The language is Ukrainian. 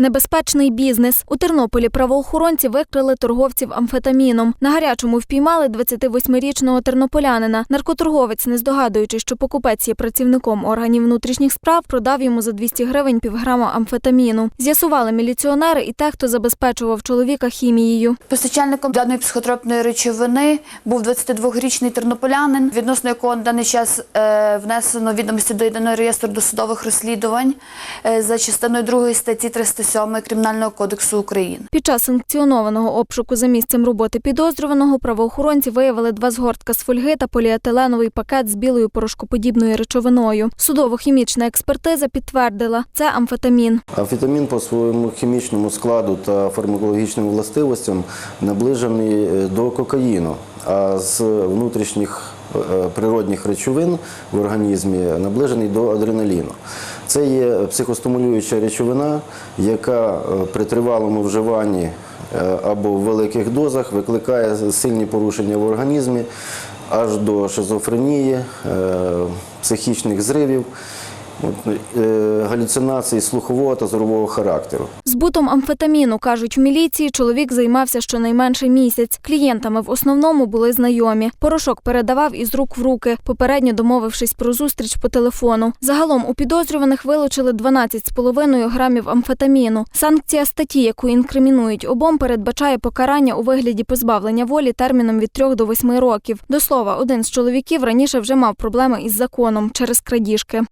Небезпечний бізнес. У Тернополі правоохоронці викрили торговців амфетаміном. На гарячому впіймали 28-річного тернополянина. Наркоторговець, не здогадуючись, що покупець є працівником органів внутрішніх справ, продав йому за 200 гривень півграма амфетаміну. З'ясували міліціонери і те, хто забезпечував чоловіка хімією. Постачальником даної психотропної речовини був 22-річний тернополянин, відносно якого на даний час е, внесено відомості до єдиного реєстру досудових розслідувань е, за частиною 2 статті 307 Кримінального кодексу України. Під час санкціонованого обшуку за місцем роботи підозрюваного правоохоронці виявили два згортка з фольги та поліетиленовий пакет з білою порошкоподібною речовиною. Судово-хімічна експертиза підтвердила, це амфетамін. Амфетамін по своєму хімічному складу та фармакологічним властивостям наближений е, до кокаїну, а з внутрішніх природних речовин в організмі наближений до адреналіну. Це є психостимулююча речовина, яка е, при тривалому вживанні е, або в великих дозах викликає сильні порушення в організмі аж до шизофренії, е, психічних зривів. От, е, слухового та зорового характеру. Збутом амфетаміну, кажуть в міліції, чоловік займався щонайменше місяць. Клієнтами в основному були знайомі. Порошок передавав із рук в руки, попередньо домовившись про зустріч по телефону. Загалом у підозрюваних вилучили 12,5 грамів амфетаміну. Санкція статті, яку інкримінують обом, передбачає покарання у вигляді позбавлення волі терміном від 3 до 8 років. До слова, один з чоловіків раніше вже мав проблеми із законом через крадіжки.